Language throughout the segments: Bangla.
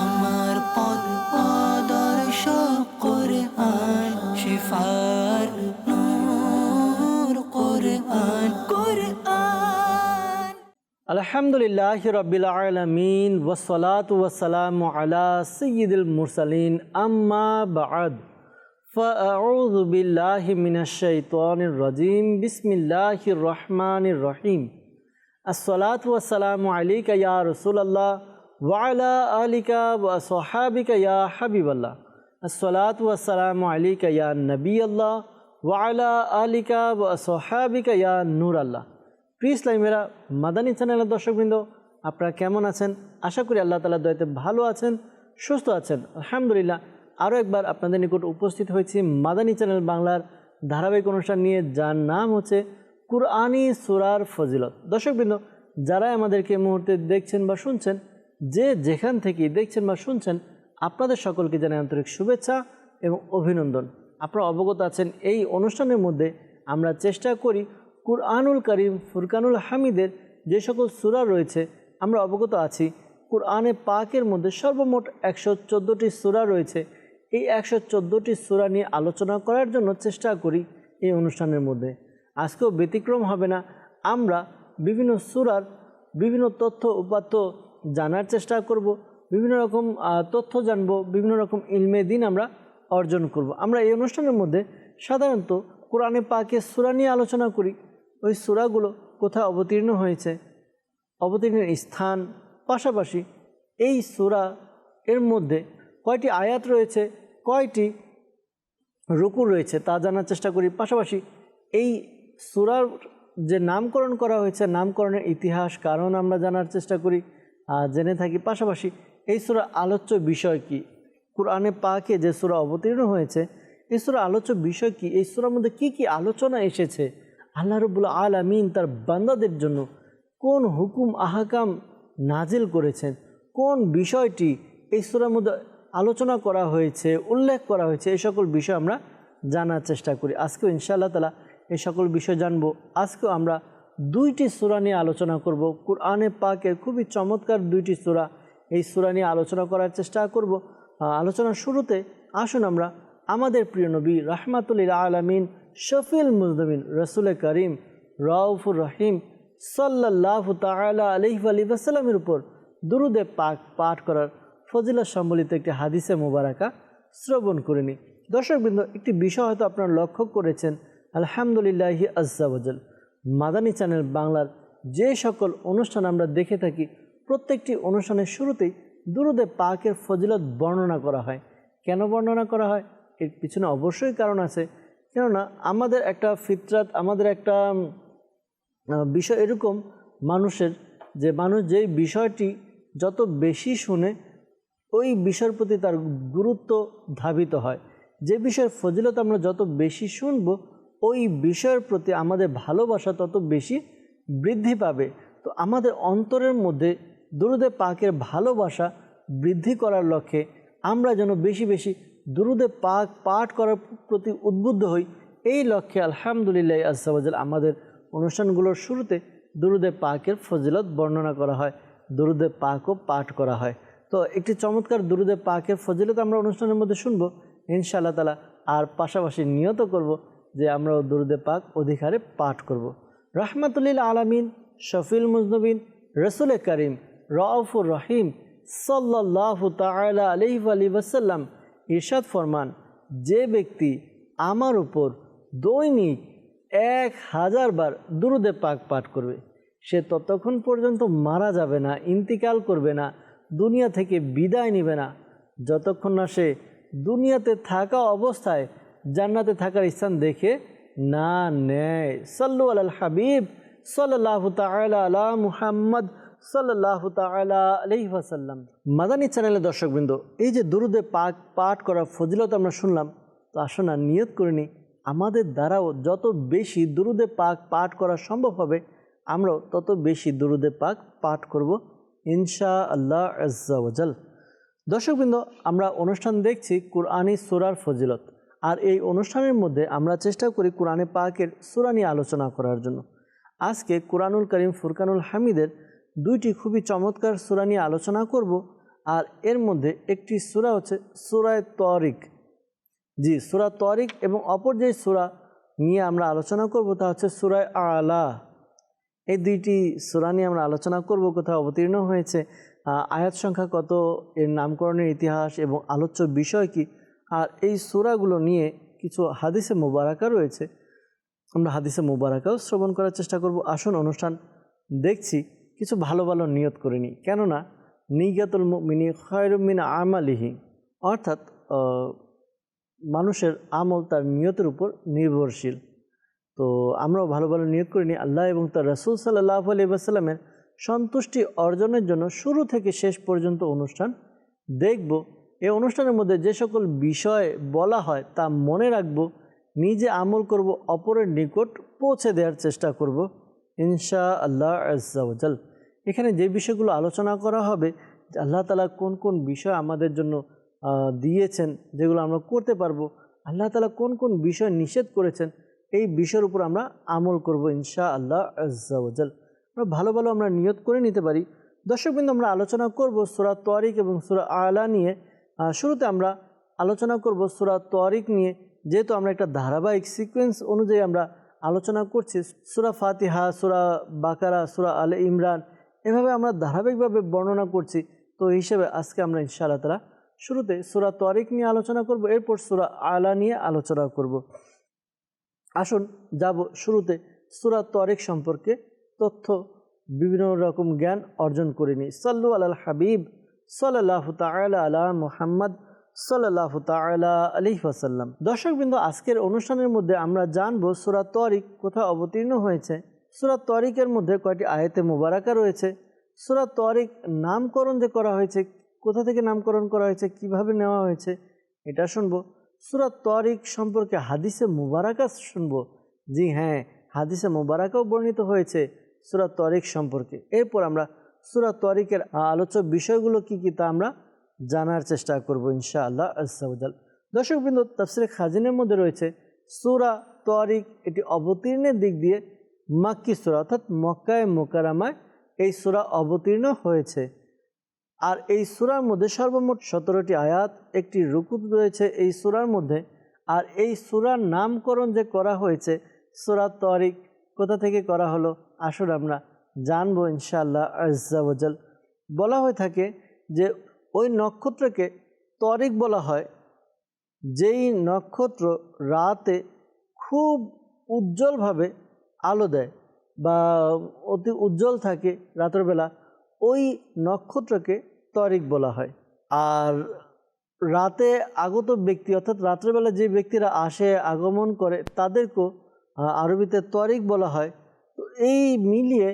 আমার পথ আদর্শ কোরআন শিফার নূর কোরআন কোরআন আলহামদুলিল্লাহ রবিল আলমিন ওসলাত ওসালাম আলা সঈদুল মুরসালিন আম্মা বাদ فأعوذ بالله من الشيطان الرجيم بسم الله الرحمن الرحيم الصلاة والسلام عليك يا رسول الله ওয়ালা আলিকা ওয়া সোহাবিকা ইয়া হাবিব আল্লাহ আসসালাত ওয়াসালাম আলিকা ইয়া নবী আল্লাহ ওয়ালা আলিকা ওয়া সোহাবিকা ইয়া নূর আল্লাহ প্রিয় ইসলামীরা মাদানী চ্যানেলের দর্শকবৃন্দ, আপনারা কেমন আছেন? আশা করি আল্লাহ তালা দয়াতে ভালো আছেন, সুস্থ আছেন। আলহামদুলিল্লাহ, আরও একবার আপনাদের নিকট উপস্থিত হয়েছি মাদানী চ্যানেল বাংলার ধারাবাহিক অনুষ্ঠান নিয়ে, যার নাম হচ্ছে কুরআনি সুরার ফজিলত। দর্শকবৃন্দ যারা আমাদেরকে মুহূর্তে দেখছেন বা শুনছেন যে যেখান থেকে দেখছেন বা শুনছেন, আপনাদের সকলকে জানাই আন্তরিক শুভেচ্ছা এবং অভিনন্দন। আপনারা অবগত আছেন এই অনুষ্ঠানের মধ্যে আমরা চেষ্টা করি কুরআনুল করিম, ফুরকানুল হামিদের যে সকল সুরা রয়েছে, আমরা অবগত আছি। কুরআনে পাকের মধ্যে সর্বমোট একশো চোদ্দোটি সুরা রয়েছে। এই একশো চোদ্দোটি সুরা নিয়ে আলোচনা করার জন্য চেষ্টা করি এই অনুষ্ঠানের মধ্যে। আজকেও ব্যতিক্রম হবে না। আমরা বিভিন্ন সুরার বিভিন্ন তথ্য, উপাত্ত জানার চেষ্টা করব, বিভিন্ন রকম তথ্য জানব, বিভিন্ন রকম ইলমে দিন আমরা অর্জন করব। আমরা এই অনুষ্ঠানের মধ্যে সাধারণত কোরআনে পাকে সুরা নিয়ে আলোচনা করি। ওই সুরাগুলো কোথায় অবতীর্ণ হয়েছে, অবতীর্ণের স্থান, পাশাপাশি এই সুরা এর মধ্যে কয়টি আয়াত রয়েছে, কয়টি রুকু রয়েছে তা জানার চেষ্টা করি। পাশাপাশি এই সুরার যে নামকরণ করা হয়েছে, নামকরণের ইতিহাস, কারণ আমরা জানার চেষ্টা করি। জেনে থাকি। পাশাপাশি এই সুরা আলোচ্য বিষয় কি? কোরআনে পাকে যে সুরা অবতীর্ণ হয়েছে, এই সুরা আলোচ্য বিষয় কি? এই সুরার মধ্যে কি কি আলোচনা এসেছে? আল্লাহ রবুল আল আমিন তার বান্দাদের জন্য কোন হুকুম, আহাকাম নাজিল করেছেন? কোন বিষয়টি এই সুরার মধ্যে আলোচনা করা হয়েছে, উল্লেখ করা হয়েছে? এই সকল বিষয় আমরা জানার চেষ্টা করি। আজকেও ইনশাআল্লাহ তালা এই সকল বিষয় জানব। আজকেও আমরা দুইটি সুরা নিয়ে আলোচনা করব। কোরআনে পাকের খুবই চমৎকার দুইটি সুরা। এই সুরা নিয়ে আলোচনা করার চেষ্টা করব। আলোচনার শুরুতে আসুন আমরা আমাদের প্রিয় নবী রাহমাতুল্লিল আলমিন শফিল মুজদমিন রসুল করিম রাউফুর রহিম সাল্লাহ তালা আলহি আলী ওসাল্লামের উপর দুরুদে পাক পাঠ করার ফজিলা সম্বলিত একটি হাদিসে মুবারাকা শ্রবণ করে দর্শকবৃন্দ, একটি বিষয় হয়তো আপনারা লক্ষ্য করেছেন, আলহামদুলিল্লাহি আজ্জাবজল মাদানী চ্যানেল বাংলার যে সকল অনুষ্ঠান আমরা দেখে থাকি, প্রত্যেকটি অনুষ্ঠানের শুরুতেই দুরুদে পাকের ফজিলত বর্ণনা করা হয়। কেন বর্ণনা করা হয়? এর পিছনে অবশ্যই কারণ আছে। কেননা আমাদের একটা ফিতরাত, আমাদের একটা বিষয় এরকম মানুষের যে মানুষ যেই বিষয়টি যত বেশি শুনে, ওই বিষয়ের প্রতি তার গুরুত্ব ধাবিত হয়। যে বিষয়ের ফজিলত আমরা যত বেশি শুনব ওই বিষয়ের প্রতি আমাদের ভালোবাসা তত বেশি বৃদ্ধি পাবে। তো আমাদের অন্তরের মধ্যে দুরুদে পাকের ভালোবাসা বৃদ্ধি করার লক্ষ্যে আমরা যেন বেশি বেশি দুরুদে পাক পাঠ করার প্রতি উদ্বুদ্ধ হই, এই লক্ষ্যে আলহামদুলিল্লাহ আসাবাজাল আমাদের অনুষ্ঠানগুলোর শুরুতে দুরুদে পাকের ফজিলত বর্ণনা করা হয়, দুরুদে পাকও পাঠ করা হয়। তো একটি চমৎকার দুরুদে পাকের ফজিলত আমরা অনুষ্ঠানের মধ্যে শুনব, ইনশাআল্লাহ তালা আর পাশাপাশি নিয়ত করব যে আমরা দুরুদে পাক অধিকারে পাঠ করব। রহমাতুল্লিল আলামিন শফিল মুজনবিন, রসুল করিম, রউফুর রহিম সাল্লাহ তালা আলহি আলী ওসাল্লাম ইরশাদ ফরমান, যে ব্যক্তি আমার উপর দৈনিক এক হাজার বার দুরুদে পাক পাঠ করবে, সে ততক্ষণ পর্যন্ত মারা যাবে না, ইন্তিকাল করবে না, দুনিয়া থেকে বিদায় নেবে না যতক্ষণ না সে দুনিয়াতে থাকা অবস্থায় জান্নাতে থাকার স্থান দেখে, না নেয় সাল্লু আল হাবিব সাল্লাহ তালা মুহাম্মদ সাল্লাহ তালা আলহি ওয়াসাল্লাম। মাদানী চ্যানেলের দর্শকবৃন্দ, এই যে দুরুদে পাক পাঠ করার ফজিলত আমরা শুনলাম, তো আসুন আর নিয়ত করে নিই। আমাদের দ্বারাও যত বেশি দুরুদে পাক পাঠ করা সম্ভব হবে, আমরাও তত বেশি দুরুদে পাক পাঠ করব ইনশা আল্লাহ আজ্জাওয়াজাল দর্শকবৃন্দ, আমরা অনুষ্ঠান দেখছি কুরআনি সুরার ফজিলত। আর এই অনুষ্ঠানের মধ্যে আমরা চেষ্টা করি কোরআনে পাকের সুরা নিয়ে আলোচনা করার জন্য। আজকে কোরআনুল করিম ফুরকানুল হামিদের দুইটি খুবই চমৎকার সুরা নিয়ে আলোচনা করব আর এর মধ্যে একটি সুরা হচ্ছে সুরায় তরিক। জি, সুরা তরিক এবং অপর যে সুরা নিয়ে আমরা আলোচনা করব তা হচ্ছে সুরায় আলা। এই দুইটি সুরা নিয়ে আমরা আলোচনা করব কোথাও অবতীর্ণ হয়েছে আয়াত সংখ্যা কত, এর নামকরণের ইতিহাস এবং আলোচ্য বিষয় কি আর এই সুরাগুলো নিয়ে কিছু হাদিসে মোবারাকা রয়েছে। আমরা হাদিসে মোবারাকাও শ্রবণ করার চেষ্টা করব। আসুন অনুষ্ঠান দেখছি। কিছু ভালো ভালো নিয়ত করে নিই। কেননা নিগাতুল মিনি খয়রুমিন আমালিহি। অর্থাৎ মানুষের আমল তার নিয়তের উপর নির্ভরশীল। তো আমরাও ভালো ভালো নিয়োগ করে নিই। আল্লাহ এবং তার রসুল সাল্লাহ আলি সন্তুষ্টি অর্জনের জন্য শুরু থেকে শেষ পর্যন্ত অনুষ্ঠান দেখব। এই অনুষ্ঠানের মধ্যে যে সকল বিষয় বলা হয় তা মনে রাখব, নিজে আমল করব, অপরের নিকট পৌঁছে দেওয়ার চেষ্টা করব ইনশা আল্লাহ আজ্জাওজাল এখানে যে বিষয়গুলো আলোচনা করা হবে, আল্লাহ তালা কোন কোন বিষয় আমাদের জন্য দিয়েছেন, যেগুলো আমরা করতে পারব, আল্লাহ তালা কোন কোন বিষয় নিষেধ করেছেন, এই বিষয়ের উপর আমরা আমল করব ইনশা আল্লাহ আজ্জাওজাল আমরা ভালো ভালো আমরা নিয়ত করে নিতে পারি। দর্শকবৃন্দ, আমরা আলোচনা করব সুরা তোয়ারিক এবং সুরা আলা নিয়ে। শুরুতে আমরা আলোচনা করব সুরা তোয়ারিক নিয়ে। যেহেতু আমরা একটা ধারাবাহিক সিকোয়েন্স অনুযায়ী আমরা আলোচনা করছি, সুরা ফাতিহা, সুরা বাকারা, সুরা আলে ইমরান, এভাবে আমরা ধারাবাহিকভাবে বর্ণনা করছি। তো এই হিসেবে আজকে আমরা ইনশাআল্লাহ তালা শুরুতে সুরা তোয়ারিক নিয়ে আলোচনা করব, এরপর সুরা আলা নিয়ে আলোচনা করব। আসুন যাব শুরুতে সুরা তরেক সম্পর্কে তথ্য, বিভিন্ন রকম জ্ঞান অর্জন করে নিই। সাল্লু আল হাবিব। সাল্লাহ তালা আলা মুহাম্মদ সাল্লাহ তালা আলি ওয়াসাল্লাম। দর্শকবৃন্দ, আজকের অনুষ্ঠানের মধ্যে আমরা জানব সুরা তরিক কোথায় অবতীর্ণ হয়েছে। সুরা তরিকের মধ্যে কয়টি আয়তে মোবারাকা রয়েছে। সুরা তরিক নামকরণ যে করা হয়েছে, কোথা থেকে নামকরণ করা হয়েছে, কীভাবে নেওয়া হয়েছে, এটা শুনব। সুরা তরিক সম্পর্কে হাদিসে মুবারাকা শুনব। জি হ্যাঁ হাদিসে মুবারাকাও বর্ণিত হয়েছে সুরা তরিক সম্পর্কে। এরপর আমরা সুরা তরিকের আলোচ্য বিষয়গুলো কি কি তা আমরা জানার চেষ্টা করব ইনশা আল্লাহ আসাউজাল দর্শকবৃন্দ, তাফসির খাজিনের মধ্যে রয়েছে সুরা তরিক, এটি অবতীর্ণের দিক দিয়ে মাক্কি সুরা, অর্থাৎ মক্কায় মোকারামায় এই সুরা অবতীর্ণ হয়েছে। আর এই সুরার মধ্যে সর্বমোট সতেরোটি আয়াত, একটি রুকুত রয়েছে এই সুরার মধ্যে। আর এই সুরার নামকরণ যে করা হয়েছে, সুরা তরিক, কোথা থেকে করা হলো? আসুন আমরা জানব ইনশাআল্লাহ আজাল বলা হয়ে থাকে যে ওই নক্ষত্রকে তরিক বলা হয়, যেই নক্ষত্র রাতে খুব উজ্জ্বলভাবে আলো দেয় বা অতি উজ্জ্বল থাকে রাতের বেলা, ওই নক্ষত্রকে তরিক বলা হয়। আর রাতে আগত ব্যক্তি, অর্থাৎ রাত্রেবেলা যে ব্যক্তিরা আসে, আগমন করে, তাদেরকেও আরবিতে তরিক বলা হয়। তো এই মিলিয়ে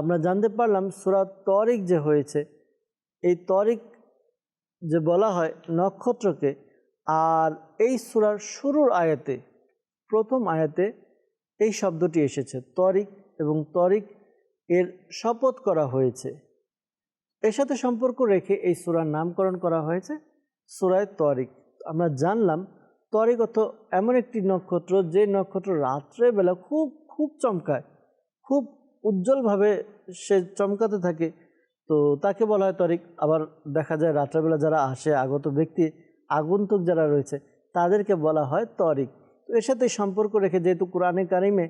আমরা জানতে পারলাম সুরা তরিক যে হয়েছে, এই তরিক যে বলা হয় নক্ষত্রকে, আর এই সুরার শুরুর আয়াতে, প্রথম আয়াতে এই শব্দটি এসেছে, তরিক এবং তরিক এর শপথ করা হয়েছে। এর সাথে সম্পর্ক রেখে এই সুরার নামকরণ করা হয়েছে সুরায় তরিক। আমরা জানলাম তরিক অর্থ এমন একটি নক্ষত্র, যে নক্ষত্র রাত্রেবেলা খুব খুব চমকায়, খুব উজ্জ্বলভাবে সে চমকাতে থাকে। তো তাকে বলা হয় তরিক। আবার দেখা যায় রাত্রেবেলা যারা আসে, আগত ব্যক্তি, আগন্তুক যারা রয়েছে, তাদেরকে বলা হয় তরিক। তো এর সাথে সম্পর্ক রেখে যেহেতু কোরআনে কারিমে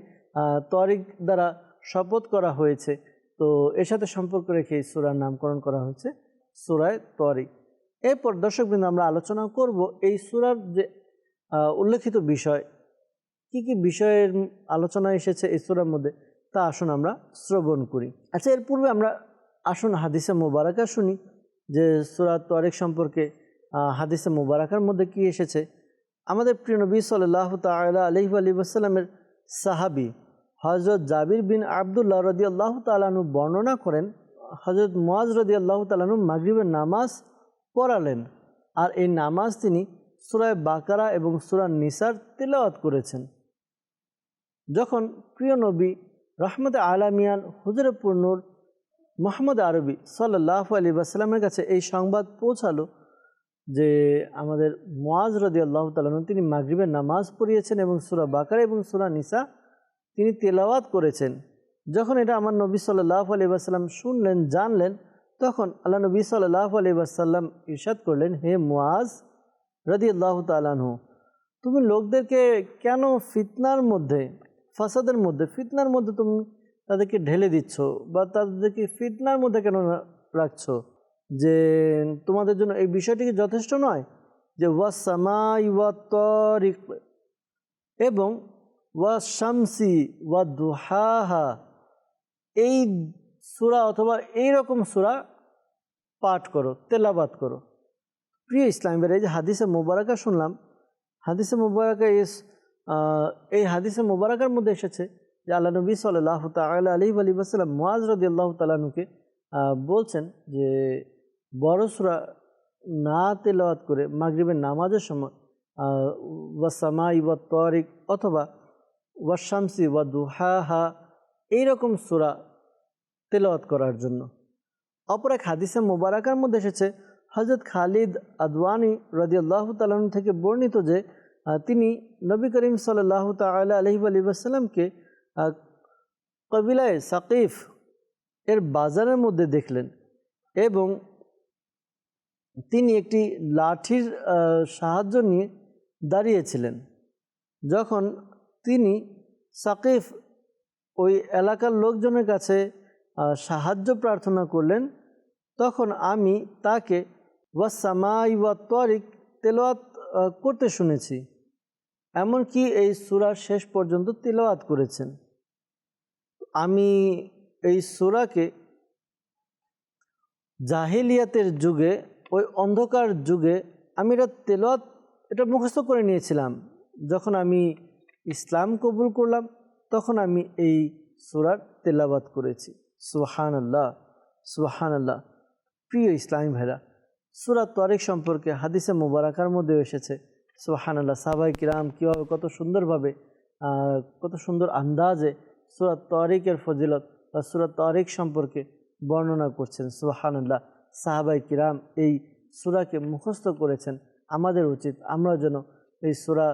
তরিক দ্বারা শপথ করা হয়েছে, তো এর সাথে সম্পর্ক রেখে এই সুরার নামকরণ করা হয়েছে সুরায় তরিক। এরপর দর্শকবৃন্দ, আমরা আলোচনা করব এই সুরার যে উল্লেখিত বিষয়। কি কি বিষয়ের আলোচনা এসেছে এই সুরার মধ্যে? তা আসুন আমরা শ্রবণ করি। আচ্ছা এর পূর্বে আমরা আসুন হাদিসে মোবারকা শুনি যে সুরাত তরেক সম্পর্কে হাদিসে মোবারকার মধ্যে কি এসেছে? আমাদের প্রিয় নবী সাল্লাহ তালা আলহি আলী আসসালামের সাহাবি হজরত জাবির বিন আবদুল্লাহ রদি আল্লাহ তালানু বর্ণনা করেন হজরত মোয়াজ রদি আল্লাহ তালানু মাগরিবের নামাজ পড়ালেন আর এই নামাজ তিনি সুরায় বাকারা এবং সুরা নিসার তেলাওয়াত করেছেন। যখন প্রিয় নবী রহমত আলামিয়ান হুজরপুর মোহাম্মদ আরবি সাল্লাহ আলী আসসালামের কাছে এই সংবাদ পৌঁছালো যে আমাদের মোয়াজ রদি আল্লাহ তালন তিনি মাগরিবের নামাজ পড়িয়েছেন এবং সুরা বাকার এবং সুরা নিসা তিনি তেলাওয়াত করেছেন। যখন এটা আমার নবী সাল্লাহ আলী আসসালাম শুনলেন, জানলেন, তখন আল্লাহ নবী সাল্লাহ আলি ওয়াসাল্লাম ইরশাদ করলেন, হে মুয়াজ রদি আল্লাহ তালানহু তুমি লোকদেরকে কেন ফিতনার মধ্যে ফাসাদের মধ্যে, ফিতনার মধ্যে তুমি তাদেরকে ঢেলে দিচ্ছ বা তাদেরকে ফিতনার মধ্যে কেন রাখছ? যে তোমাদের জন্য এই বিষয়টি কি যথেষ্ট নয়? যে ওয়াসামা ওয়া তরিক, এবং ওয়া শামসি ওয়া দুহাহা, এই সুরা অথবা এই রকম সুরা পাঠ করো তেলাবাত করো। প্রিয় ইসলামের এই যে হাদিসে মোবারকা শুনলাম, হাদিসে মোবারকা এই এই হাদিসে মোবারকার মধ্যে এসেছে যে আল্লাহ নবী সাল্লাহ তাল আলী আলী বাসাল্লাম মোয়াজ রদি আল্লাহ তালানুকে বলছেন যে বড় সুরা না তেলাওয়াত করে মাগরিবের নামাজের সময় ওয়াসামা ইবা তরিক অথবা ওয়াশামসি ওয়া দুহাহা এইরকম সুরা তেলাওয়াত করার জন্য। অপর এক হাদিসে মোবারকার মধ্যে এসেছে হজরত খালিদ আদওয়ানি রদিয়াল্লাহ তালন থেকে বর্ণিত যে তিনি নবী করিম সাল্লাহ তালা আলহি আলিবাসাল্লামকে কবিলায় সাকিফ এর বাজারের মধ্যে দেখলেন এবং তিনি একটি লাঠির সাহায্য নিয়ে দাঁড়িয়েছিলেন। যখন তিনি সাকিফ ওই এলাকার লোকজনের কাছে সাহায্য প্রার্থনা করলেন, তখন আমি তাকে ওয়াসামাই ওয়া তরিক তেলোয়াত করতে শুনেছি। এমনকি এই সুরার শেষ পর্যন্ত তেলাওয়াত করেছেন। আমি এই সুরাকে জাহিলিয়াতের যুগে, ওই অন্ধকার যুগে আমি এটা তেলাওয়াত, এটা মুখস্থ করে নিয়েছিলাম। যখন আমি ইসলাম কবুল করলাম, তখন আমি এই সুরার তেলাবাত করেছি। সুহান আল্লাহ সুহান আল্লাহ প্রিয় ইসলামী ভাইরা সুরাত তরেক সম্পর্কে হাদিসে মুবারাকার মধ্যে এসেছে। সুহান আল্লাহ সাহাবাই কিরাম কীভাবে কত সুন্দরভাবে কত সুন্দর আন্দাজে সুরাত তরিকের ফজিলত বা সুরাত তরিক সম্পর্কে বর্ণনা করছেন। সুহান আল্লাহ সাহাবাই কিরাম এই সুরাকে মুখস্থ করেছেন। আমাদের উচিত আমরা যেন এই সুরা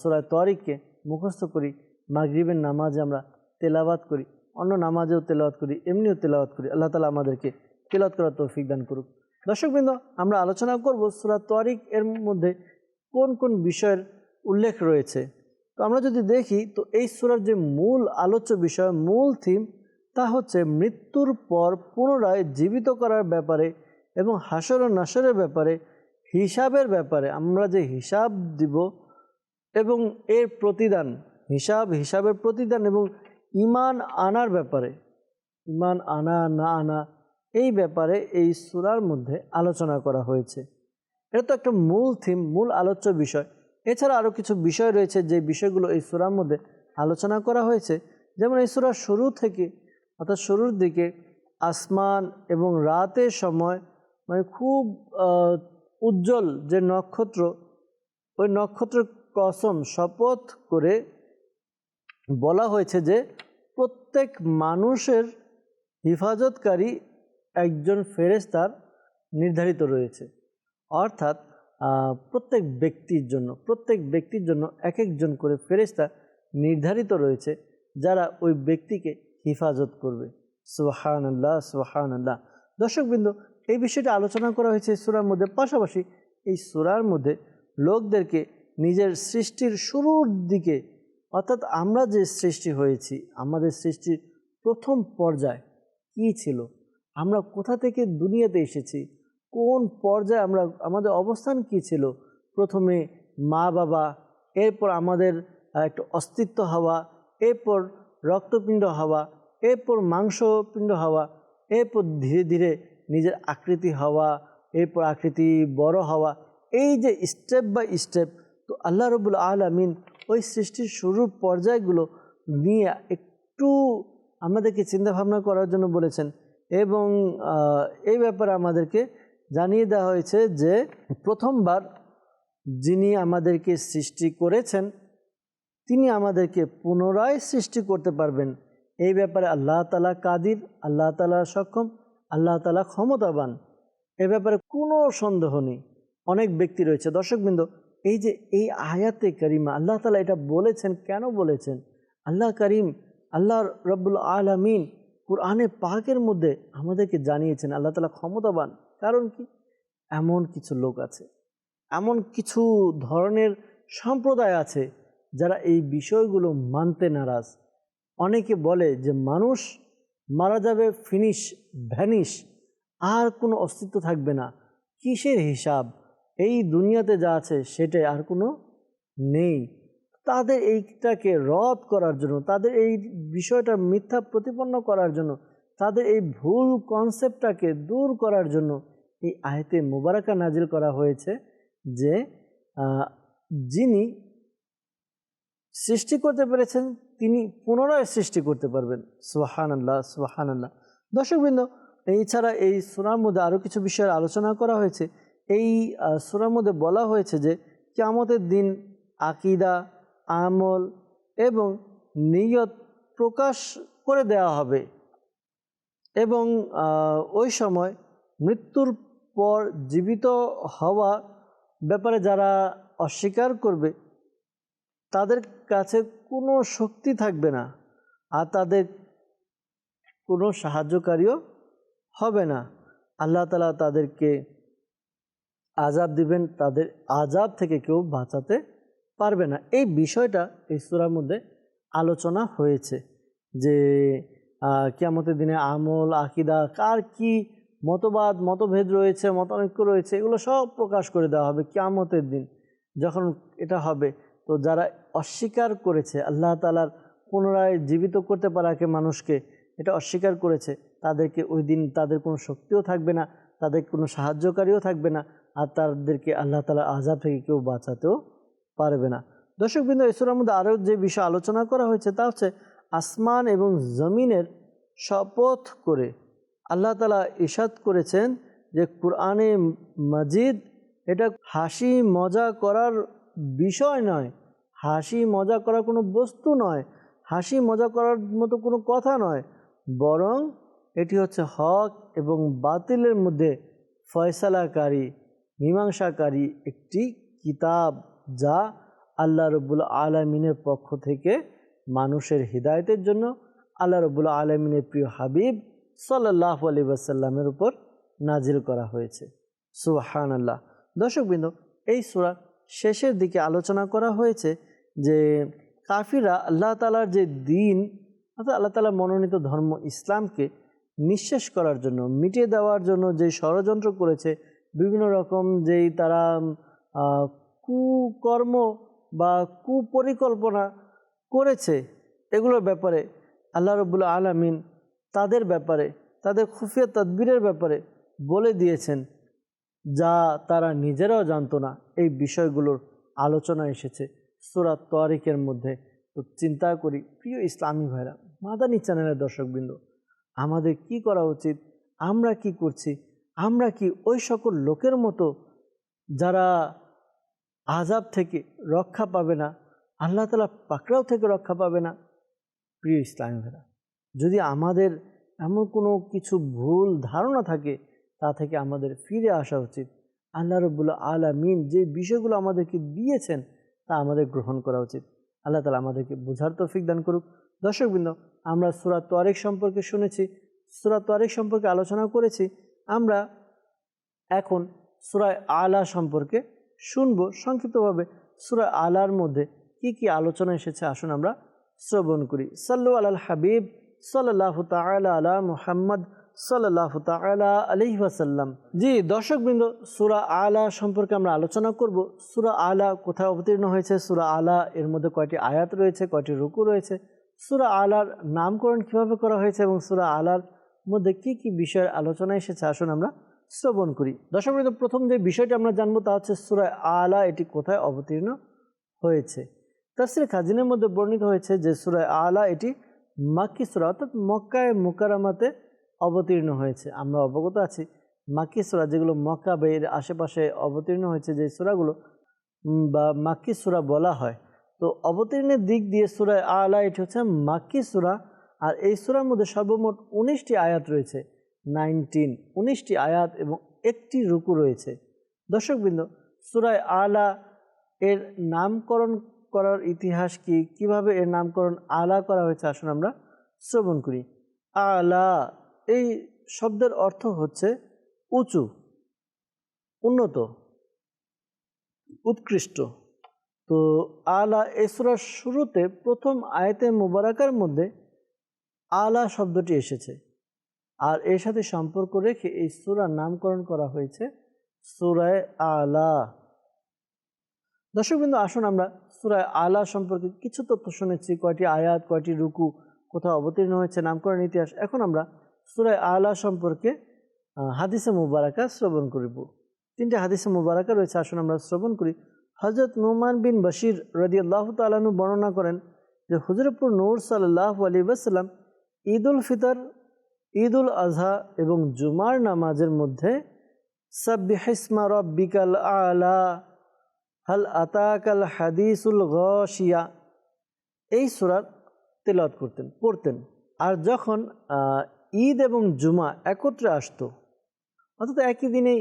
সুরা তরিককে মুখস্থ করি। মাগরিবের নামাজে আমরা তেলাওয়াত করি, অন্য নামাজেও তেলাওয়াত করি, এমনিও তেলাওয়াত করি। আল্লাহ তালা আমাদেরকে তেলাওয়াত করার তৌফিক দান করুক। দর্শকবৃন্দ, আমরা আলোচনা করব সুরা তরিক এর মধ্যে কোন কোন বিষয়ের উল্লেখ রয়েছে? তো আমরা যদি দেখি, তো এই সুরার যে মূল আলোচ্য বিষয়, মূল থিম তা হচ্ছে মৃত্যুর পর পুনরায় জীবিত করার ব্যাপারে এবং হাসর ও নাসরের ব্যাপারে, হিসাবের ব্যাপারে আমরা যে হিসাব দিব এবং এর প্রতিদান, হিসাব, হিসাবের প্রতিদান এবং ইমান আনার ব্যাপারে ইমান আনা, না আনা, এই ব্যাপারে এই সুরার মধ্যে আলোচনা করা হয়েছে। এটা তো একটা মূল থিম মূল আলোচ্য বিষয়। এছাড়া আরও কিছু বিষয় রয়েছে যে বিষয়গুলো এই সুরার মধ্যে আলোচনা করা হয়েছে। যেমন এই সুরার শুরু থেকে, অর্থাৎ শুরুর দিকে আসমান এবং রাতের সময় মানে খুব উজ্জ্বল যে নক্ষত্র, ওই নক্ষত্র কসম শপথ করে বলা হয়েছে যে প্রত্যেক মানুষের হিফাজতকারী একজন ফেরেস্তার নির্ধারিত রয়েছে। অর্থাৎ প্রত্যেক ব্যক্তির জন্য, প্রত্যেক ব্যক্তির জন্য এক একজন করে ফেরেস্তা নির্ধারিত রয়েছে, যারা ওই ব্যক্তিকে হিফাজত করবে। সুহান আল্লাহ সুহান আল্লাহ দর্শকবৃন্দ, এই বিষয়টা আলোচনা করা হয়েছে সুরার মধ্যে। পাশাপাশি এই সুরার মধ্যে লোকদেরকে নিজের সৃষ্টির শুরুর দিকে, অর্থাৎ আমরা যে সৃষ্টি হয়েছি, আমাদের সৃষ্টির প্রথম পর্যায় কী ছিল? আমরা কোথা থেকে দুনিয়াতে এসেছি? কোন পর্যায়ে আমরা, আমাদের অবস্থান কি ছিল? প্রথমে মা বাবা, এরপর আমাদের একটা অস্তিত্ব হওয়া, এরপর রক্তপিণ্ড হওয়া, এরপর মাংসপিণ্ড হওয়া, এরপর ধীরে ধীরে নিজের আকৃতি হওয়া, এরপর আকৃতি বড় হওয়া। এই যে স্টেপ বাই স্টেপ তো আল্লাহ রবুল আলমিন ওই সৃষ্টির শুরুর পর্যায়গুলো নিয়ে একটু আমাদেরকে চিন্তাভাবনা করার জন্য বলেছেন এবং এই ব্যাপারে আমাদেরকে জানিয়ে দেওয়া হয়েছে যে প্রথমবার যিনি আমাদেরকে সৃষ্টি করেছেন, তিনি আমাদেরকে পুনরায় সৃষ্টি করতে পারবেন। এই ব্যাপারে আল্লাহ তালা কাদির, আল্লাহ তালা সক্ষম, আল্লাহ তালা ক্ষমতাবান। এ ব্যাপারে কোনো সন্দেহ নেই। অনেক ব্যক্তি রয়েছে। দর্শকবৃন্দ, এই যে এই আয়াতে করিমা, আল্লাহ তালা এটা বলেছেন, কেন বলেছেন? আল্লাহ করিম, আল্লাহ রব্বুল আলমিন কোরআনে পাকের মধ্যে আমাদেরকে জানিয়েছেন, আল্লাহ তালা ক্ষমতাবান। কারণ কি? এমন কিছু লোক আছে, এমন কিছু ধরনের সম্প্রদায় আছে যারা এই বিষয়গুলো মানতে নারাজ। অনেকে বলে যে মানুষ মারা যাবে ফিনিশ ভ্যানিশ আর কোনো অস্তিত্ব থাকবে না। কিসের হিসাব? এই দুনিয়াতে যা আছে সেটাই আর কোনো নেই। তাদের এইটাকে রদ করার জন্য, তাদের এই বিষয়টা মিথ্যা প্রতিপন্ন করার জন্য তাদের এই ভুল কনসেপ্টটাকে দূর করার জন্য এই আয়তে মোবারকা নাজিল করা হয়েছে যে যিনি সৃষ্টি করতে পেরেছেন, তিনি পুনরায় সৃষ্টি করতে পারবেন। সুহান আল্লাহ সুহান আল্লাহ দর্শকবৃন্দ, এছাড়া এই সুরার মধ্যে আরও কিছু বিষয়ের আলোচনা করা হয়েছে। এই সুরার মধ্যে বলা হয়েছে যে, কেয়ামতের দিন আকিদা, আমল এবং নিয়ত প্রকাশ করে দেওয়া হবে। এবং ওই সময় মৃত্যুর পর জীবিত হওয়া ব্যাপারে যারা অস্বীকার করবে, তাদের কাছে কোনো শক্তি থাকবে না আর তাদের কোনো সাহায্যকারীও হবে না। আল্লাহ তালা তাদেরকে আজাব দিবেন, তাদের আজাব থেকে কেউ বাঁচাতে পারবে না। এই বিষয়টা এই সুরার মধ্যে আলোচনা হয়েছে যে কেমতের দিনে আমল, আকিদা, কার কি মতবাদ, মতভেদ রয়েছে, মতানৈক্য রয়েছে, এগুলো সব প্রকাশ করে দেওয়া হবে কেয়ামতের দিন যখন এটা হবে। তো যারা অস্বীকার করেছে, আল্লাহ তালার পুনরায় জীবিত করতে পারাকে মানুষকে এটা অস্বীকার করেছে, তাদেরকে ওই দিন তাদের কোনো শক্তিও থাকবে না, তাদের কোনো সাহায্যকারীও থাকবে না, আর তাদেরকে আল্লাহ তালা আজাব থেকে কেউ বাঁচাতেও পারবে না। দর্শকবৃন্দ ঈশ্বরের মধ্যে আরও যে বিষয় আলোচনা করা হয়েছে তা হচ্ছে আসমান এবং জমিনের শপথ করে আল্লাহ তালা ইশাদ করেছেন যে কোরআনে মাজিদ এটা হাসি মজা করার বিষয় নয়। হাসি মজা করার কোনো বস্তু নয়। হাসি মজা করার মতো কোনো কথা নয়। বরং এটি হচ্ছে হক এবং বাতিলের মধ্যে ফয়সালাকারী, মীমাংসাকারী একটি কিতাব যা আল্লাহ রবুল আলমিনের পক্ষ থেকে মানুষের হৃদায়তের জন্য আল্লাহ রবুল আলমিনের প্রিয় হাবিব সাল্লাহ আলী ওয়াসাল্লামের উপর নাজিল করা হয়েছে। সুহান আল্লাহ দর্শকবৃন্দ, এই সুরা শেষের দিকে আলোচনা করা হয়েছে যে কাফিরা আল্লাহ তালার যে দিন, অর্থাৎ আল্লাহ তালার মনোনীত ধর্ম ইসলামকে নিঃশেষ করার জন্য, মিটিয়ে দেওয়ার জন্য যে ষড়যন্ত্র করেছে, বিভিন্ন রকম যেই তারা কুকর্ম বা কুপরিকল্পনা করেছে এগুলোর ব্যাপারে, আল্লাহ রবুল্লা আলমিন তাদের ব্যাপারে, তাদের খুফিয়া তদবিরের ব্যাপারে বলে দিয়েছেন, যা তারা নিজেরাও জানতো না। এই বিষয়গুলোর আলোচনা এসেছে সুরাত তোয়ারিকের মধ্যে। তো চিন্তা করি, প্রিয় ইসলামী ভাইরা, মাদানী চ্যানেলের দর্শকবৃন্দ, আমাদের কি করা উচিত? আমরা কি করছি? আমরা কি ওই সকল লোকের মতো যারা আজাব থেকে রক্ষা পাবে না? আল্লাহ তালা পাকড়াও থেকে রক্ষা পাবে না। প্রিয় ইসলামী যদি আমাদের এমন কোনো কিছু ভুল ধারণা থাকে, তা থেকে আমাদের ফিরে আসা উচিত। আল্লাহ রবুল্লা আলামিন যে বিষয়গুলো আমাদেরকে দিয়েছেন, তা আমাদের গ্রহণ করা উচিত। আল্লাহ তালা আমাদেরকে বোঝার তৌফিক দান করুক। দর্শকবৃন্দ, আমরা সুরাত তোয়ারেক সম্পর্কে শুনেছি। সুরাত তোয়ারেক সম্পর্কে আলোচনা করেছি। আমরা এখন সুরায় আলা সম্পর্কে শুনব। সংক্ষিপ্তভাবে সুরায় আলার মধ্যে কি কি আলোচনা এসেছে আসুন আমরা শ্রবণ করি। সাল্লু আলাল হাবিব সাল্লাহ তালা আলা মুহাম্মদ সাল্লাহ তালা আলহি ওয়াসাল্লাম। জি, দর্শকবৃন্দ, সুরা আলা সম্পর্কে আমরা আলোচনা করব। সুরা আলা কোথায় অবতীর্ণ হয়েছে? সুরা আলা এর মধ্যে কয়টি আয়াত রয়েছে, কয়টি রুকু রয়েছে? সুরা আলার নামকরণ কীভাবে করা হয়েছে এবং সুরা আলার মধ্যে কি কি বিষয়ের আলোচনা এসেছে আসুন আমরা শ্রবণ করি। দর্শকবৃন্দ, প্রথম যে বিষয়টি আমরা জানব তা হচ্ছে সুরা আলা এটি কোথায় অবতীর্ণ হয়েছে? তাফসির খাজিনের মধ্যে বর্ণিত হয়েছে যে সুরায় আলা এটি মাক্কি সুরা, অর্থাৎ মক্কায় মুকারামাতে অবতীর্ণ হয়েছে। আমরা অবগত আছি, মাক্কি সুরা যেগুলো মক্কা বা এর আশেপাশে অবতীর্ণ হয়েছে যে সুরাগুলো বা মাক্কি সুরা বলা হয়। তো অবতীর্ণের দিক দিয়ে সুরায় আলা এটি হচ্ছে মাক্কি সুরা, আর এই সুরার মধ্যে সর্বমোট উনিশটি আয়াত রয়েছে, নাইনটিন, উনিশটি আয়াত এবং একটি রুকু রয়েছে। দর্শকবৃন্দ সুরায় আলা এর নামকরণ করার ইতিহাস কি? কীভাবে এর নামকরণ আলা করা হয়েছে? আসুন আমরা শ্রবণ করি। আলা, এই শব্দের অর্থ হচ্ছে উঁচু, উন্নত, উৎকৃষ্ট। তো আলা এসরার শুরুতে প্রথম আয়তে মুবারাকার মধ্যে আলা শব্দটি এসেছে। আর এর সাথে সম্পর্ক রেখে এই সুরার নামকরণ করা হয়েছে সুরায় আলা। দর্শকবৃন্দ, আসুন আমরা সুরায় আলা সম্পর্কে কিছু তথ্য শুনেছি, কয়টি আয়াত, কয়টি রুকু, কোথাও অবতীর্ণ হয়েছে, নামকরণ ইতিহাস। এখন আমরা সুরায় আলা সম্পর্কে হাদিসে মুবারাকা শ্রবণ করিব। তিনটে হাদিসে মুবারাকা রয়েছে, আসুন আমরা শ্রবণ করি। হজরত নুমান বিন বশির রদি আল্লাহ তালু বর্ণনা করেন যে, হুজরপুর নূর সাল্লাহ আলী ওয়াসাল্লাম ঈদ উল ফিতর ঈদ উল আজহা এবং জুমার নামাজের মধ্যে সাব্বিহিসমা রব্বিকাল আলা হাল আতাকাল হাদিসুল গশিয়া। এই সুরাত তেলাওয়াত করতেন, পড়তেন। আর যখন ঈদ এবং জুমা একত্রে আসতো, অর্থাৎ একই দিনেই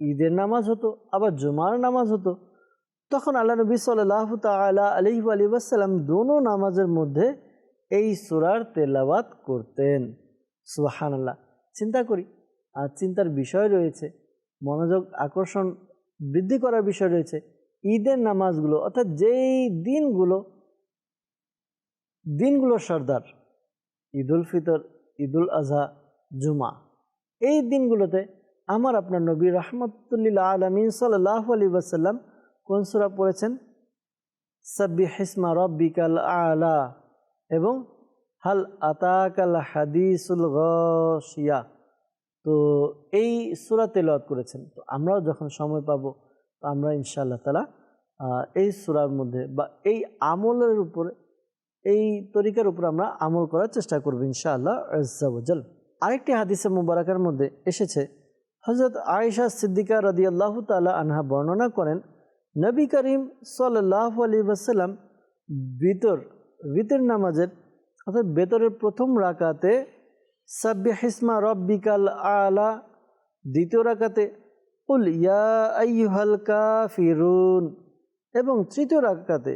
ঈদের নামাজ হতো, আবার জুমার নামাজ হতো, তখন আল্লাহ নবী সাল্লাহ তালা আলহি আলী ওয়াসাল্লাম দোনো নামাজের মধ্যে এই সুরার তেলাওয়াত করতেন। সুবাহান আল্লাহ চিন্তা করি, আর চিন্তার বিষয় রয়েছে, মনোযোগ আকর্ষণ বৃদ্ধি করার বিষয় রয়েছে ঈদের নামাজগুলো, অর্থাৎ যেই দিনগুলো দিনগুলো সর্দার, ঈদুল ফিতর, ঈদুল আজহা, জুমা, এই দিনগুলোতে আমার আপনার নবী রহমতুল্লিল্লা আলমিন সাল্লাহ আলী ওয়াসাল্লাম কোন সুরা পড়েছেন? সাব্বি হিসমা রব্বিকাল আলা এবং হাল আতাকাল হাদিসুল গশিয়া। তো এই সুরা তেলাওয়াত করেছেন। তো আমরাও যখন সময় পাবো আমরা ইনশাআল্লাহ তালা এই সুরার মধ্যে বা এই আমলের উপরে, এই তরিকার উপর আমরা আমল করার চেষ্টা করব ইনশাআল্লাহ আজ্জাওয়াজাল আরেকটি হাদিসে মুবারাকার মধ্যে এসেছে হজরত আয়েশা সিদ্দিকা রদি আল্লাহ তালা আনহা বর্ণনা করেন, নবী করিম সাল্লাহ আলী ওয়াসাল্লাম বিতর বিতর নামাজের অর্থাৎ বেতরের প্রথম রাকাতে সাব্বি হিসমা রব্বিকাল আলা, দ্বিতীয় রাকাতে উল ইয়া আইয়ুহাল কাফিরুন। এবং তৃতীয় রাকাতে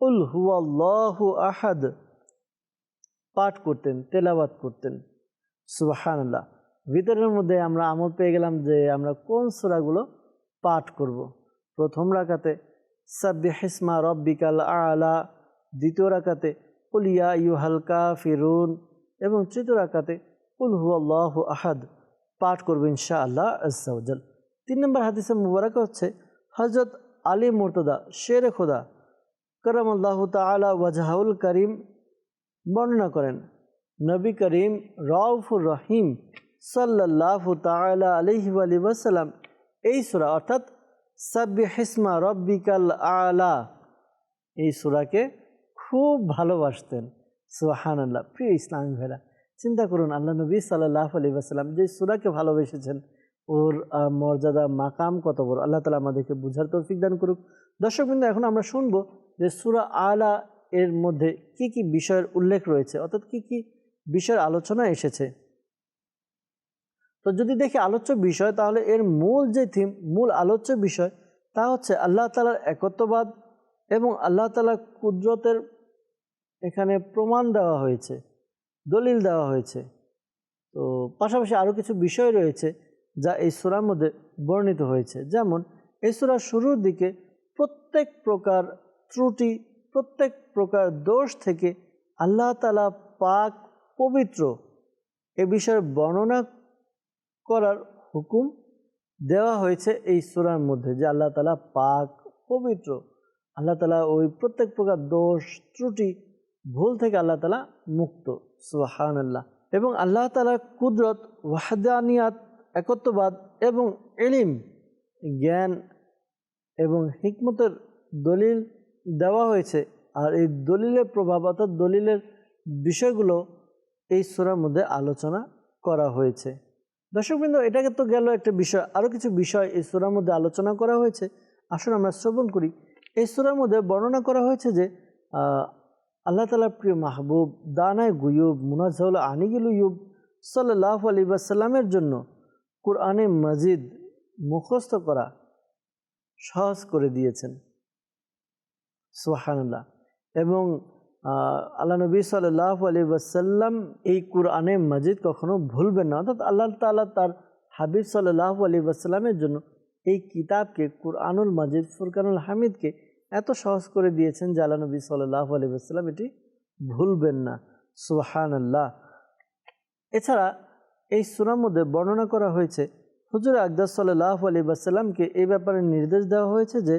উল হুয়াল্লাহু আহাদ পাঠ করতেন, তেলাওয়াত করতেন। সুবাহান্লাহ ভিতরের মধ্যে আমরা আমল পেয়ে গেলাম যে আমরা কোন সূরাগুলো পাঠ করব। প্রথম রাকাতে সাব্বি হিসমা রব্বিকাল আলা, দ্বিতীয় রাকাতে উলিয়া ইউ হালকা ফিরুন এবং তৃতীয় রাকাতে উল হু আল্লাহ আহাদ পাঠ করব ইনশা আল্লাহ আজ্জাউজাল তিন নম্বর হাদিসে মুবারক হচ্ছে হজরত আলী মুর্তদা শের খোদা করম আল্লাহ তালা ওয়াজাহুল করিম বর্ণনা করেন, নবী করিম রউফুর রহিম সাল্লাহ তালা আলহি আলী ওয়াসাল্লাম এই সুরা, অর্থাৎ সাব্বি হিসমা রব্বিকাল আলা, এই সুরাকে খুব ভালোবাসতেন। সুহান আল্লাহ প্রিয় ইসলামী ভাইরা, চিন্তা করুন, আল্লাহ নবী সাল্লাহ আলী ওয়াসাল্লাম যে সুরাকে ভালোবেসেছেন ওর মর্যাদা, মাকাম কত বড়? আল্লাহ তালা আমাদেরকে বুঝার তৌফিক দান করুক। দর্শকবৃন্দ এখন আমরা শুনব যে সুরা আলা এর মধ্যে কি কি বিষয়ের উল্লেখ রয়েছে, অর্থাৎ কি কি বিষয়ের আলোচনা এসেছে। তো যদি দেখি আলোচ্য বিষয়, তাহলে এর মূল যে থিম মূল আলোচ্য বিষয়, তা হচ্ছে আল্লাহ তালার একত্ববাদ এবং আল্লাহ তালার কুদরতের এখানে প্রমাণ দেওয়া হয়েছে, দলিল দেওয়া হয়েছে। তো পাশাপাশি আরও কিছু বিষয় রয়েছে যা এই সুরার মধ্যে বর্ণিত হয়েছে। যেমন, এই সুরার শুরুর দিকে প্রত্যেক প্রকার ত্রুটি, প্রত্যেক প্রকার দোষ থেকে আল্লাহ তালা পাক পবিত্র। এ বিষয়ে বর্ণনা করার হুকুম দেওয়া হয়েছে এই সুরার মধ্যে যে আল্লাহ তালা পাক পবিত্র। আল্লাহ তালা ওই প্রত্যেক প্রকার দোষ, ত্রুটি, ভুল থেকে আল্লাহ তালা মুক্ত। সুহান আল্লাহ এবং আল্লাহ তালার কুদরত, ওয়াহাদানিয়াত একত্ববাদ এবং এলিম জ্ঞান এবং হিকমতের দলিল দেওয়া হয়েছে। আর এই দলিলের প্রভাব অর্থাৎ দলিলের বিষয়গুলো এই সুরার মধ্যে আলোচনা করা হয়েছে। দর্শকবৃন্দ, এটাকে তো গেল একটা বিষয় আরও কিছু বিষয় এই সুরার মধ্যে আলোচনা করা হয়েছে। আসুন আমরা শ্রবণ করি। এই সুরার মধ্যে বর্ণনা করা হয়েছে যে আল্লাহ তালার প্রিয় মাহবুব, দানায় গুয়ুব মুনাজাউল আনিগুল ইউব সাল্লাহ আলী সাল্লামের জন্য কোরআনে মজিদ মুখস্থ করা সহজ করে দিয়েছেন। সোহানুল্লাহ এবং আল্লাহ নবী সাল্লাহ আলী ওয়াসাল্লাম এই কুরআনে মজিদ কখনো ভুলবেন না। অর্থাৎ আল্লাহ তাআলা তার হাবিব সাল্লাহ আলী ওয়াসাল্লামের জন্য এই কিতাবকে, কুরআনুল মাজিদ, ফুরকানুল হামিদকে এত সহজ করে দিয়েছেন যে আল্লাহ নবী সাল্লাহ আলী ওয়াসাল্লাম এটি ভুলবেন না। সুহান আল্লাহ এছাড়া এই সুরার মধ্যে বর্ণনা করা হয়েছে, হুজুর আকদাস সাল্লাহ আলী বাসাল্লামকে এই ব্যাপারে নির্দেশ দেওয়া হয়েছে যে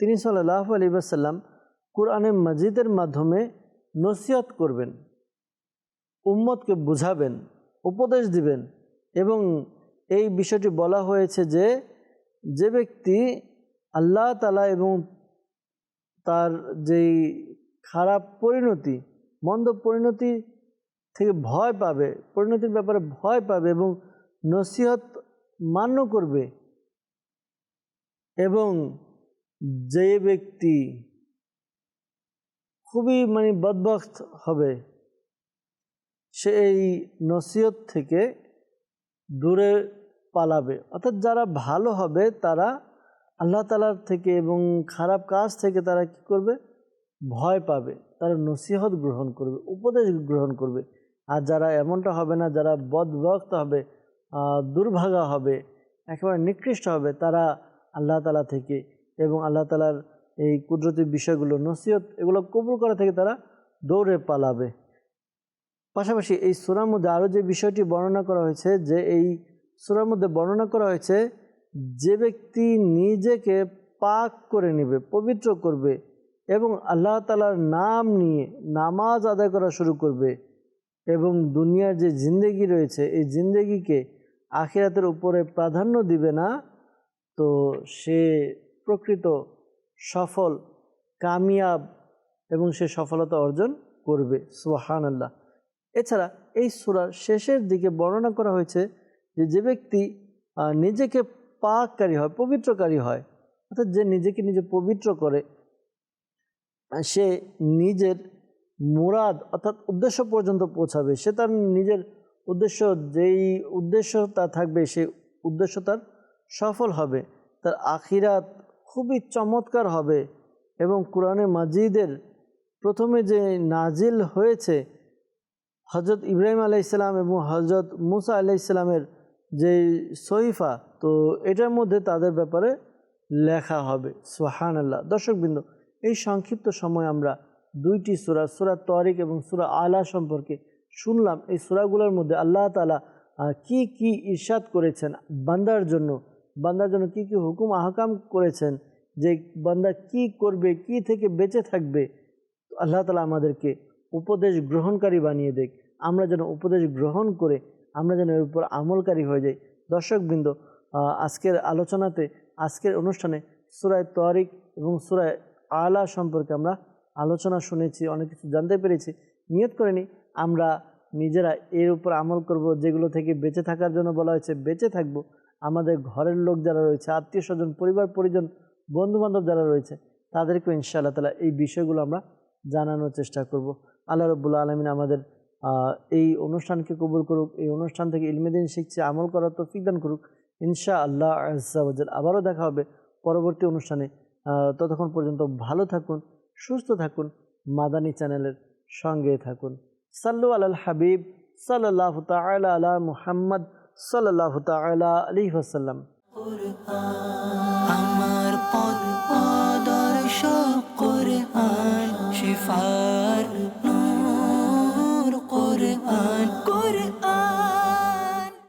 তিনি সাল্লাহ আলী বাসাল্লাম কোরআনে মজিদের মাধ্যমে নসিহত করবেন, উম্মতকে বুঝাবেন, উপদেশ দিবেন এবং এই বিষয়টি বলা হয়েছে যে যে ব্যক্তি আল্লাহ তালা এবং তার যেই খারাপ পরিণতি, মন্দ পরিণতি থেকে ভয় পাবে, পরিণতির ব্যাপারে ভয় পাবে এবং নসিহত মান্য করবে। এবং যে ব্যক্তি খুবই মানে বদবক্ত হবে, সে এই নসিহত থেকে দূরে পালাবে। অর্থাৎ যারা ভালো হবে, তারা আল্লাহ তালার থেকে এবং খারাপ কাজ থেকে তারা কি করবে? ভয় পাবে। তারা নসিহত গ্রহণ করবে, উপদেশ গ্রহণ করবে। আর যারা এমনটা হবে না, যারা বদভক্ত হবে দুর্ভাগা হবে, একেবারে নিকৃষ্ট হবে, তারা আল্লাহ তালা থেকে এবং আল্লাহ তালার এই কুদরতি বিষয়গুলো, নসিহত এগুলো কবুল করা থেকে তারা দৌড়ে পালাবে। পাশাপাশি এই সুরার মধ্যে আরও যে বিষয়টি বর্ণনা করা হয়েছে, যে এই সুরার মধ্যে বর্ণনা করা হয়েছে, যে ব্যক্তি নিজেকে পাক করে নেবে, পবিত্র করবে এবং আল্লাহ তালার নাম নিয়ে নামাজ আদায় করা শুরু করবে এবং দুনিয়ার যে জিন্দেগি রয়েছে, এই জিন্দেগিকে আখিরাতের উপরে প্রাধান্য দিবে না, তো সে প্রকৃত সফল, কামিয়াব এবং সে সফলতা অর্জন করবে। সোহান আল্লাহ এছাড়া এই সুরার শেষের দিকে বর্ণনা করা হয়েছে যে যে ব্যক্তি নিজেকে পাককারী হয়, পবিত্রকারী হয়, অর্থাৎ যে নিজেকে নিজে পবিত্র করে, সে নিজের মুরাদ অর্থাৎ উদ্দেশ্য পর্যন্ত পৌঁছাবে। সে তার নিজের উদ্দেশ্য, যেই উদ্দেশ্য তার থাকবে, সেই উদ্দেশ্য তার সফল হবে। তার আখিরাত খুবই চমৎকার হবে এবং কোরআনে মাজিদের প্রথমে যে নাজিল হয়েছে হজরত ইব্রাহিম আলাইসালাম এবং হজরত মুসা আলাইসালামের যে সহিফা, তো এটার মধ্যে তাদের ব্যাপারে লেখা হবে। সোহান আল্লাহ দর্শকবৃন্দ, এই সংক্ষিপ্ত সময় আমরা দুইটি সুরা সুরা তরিক এবং সুরা আলা সম্পর্কে শুনলাম। এই সুরাগুলোর মধ্যে আল্লাহ তালা কি কি ইরশাদ করেছেন বান্দার জন্য? বান্দার জন্য কি কি হুকুম, আহকাম করেছেন? যে বান্দা কি করবে, কি থেকে বেঁচে থাকবে? আল্লাহ তালা আমাদেরকে উপদেশ গ্রহণকারী বানিয়ে দেখ। আমরা যেন উপদেশ গ্রহণ করে আমরা যেন এর উপর আমলকারী হয়ে যাই। দর্শকবৃন্দ আজকের আলোচনাতে, আজকের অনুষ্ঠানে সুরায় তরিক এবং সুরায় আলা সম্পর্কে আমরা আলোচনা শুনেছি, অনেক কিছু জানতে পেরেছি। নিয়ত করে নিই আমরা নিজেরা এর উপর আমল করব, যেগুলো থেকে বেঁচে থাকার জন্য বলা হয়েছে, বেঁচে থাকব। আমাদের ঘরের লোক যারা রয়েছে, আত্মীয় স্বজন, পরিবার, পরিজন, বন্ধুবান্ধব যারা রয়েছে তাদেরকেও ইনশাআল্লাহ তালা এই বিষয়গুলো আমরা জানানোর চেষ্টা করব। আল্লাহ রব্বুল্লা আলমিন আমাদের এই অনুষ্ঠানকে কবুল করুক, এই অনুষ্ঠান থেকে ইলমেদিন শিখছে, আমল করার তো দান করুক। ইনশা আল্লাহ আবারও দেখা হবে পরবর্তী অনুষ্ঠানে। ততক্ষণ পর্যন্ত ভালো থাকুন সুস্থ থাকুন। মাদানী চ্যানেলের সঙ্গে থাকুন। সাল্লু আল হাবিব সাল্লাহ তালা আলা মুহাম্মদ সাল্লাহ তালা আলী হাসাল্লাম আমার পদ করে শিফা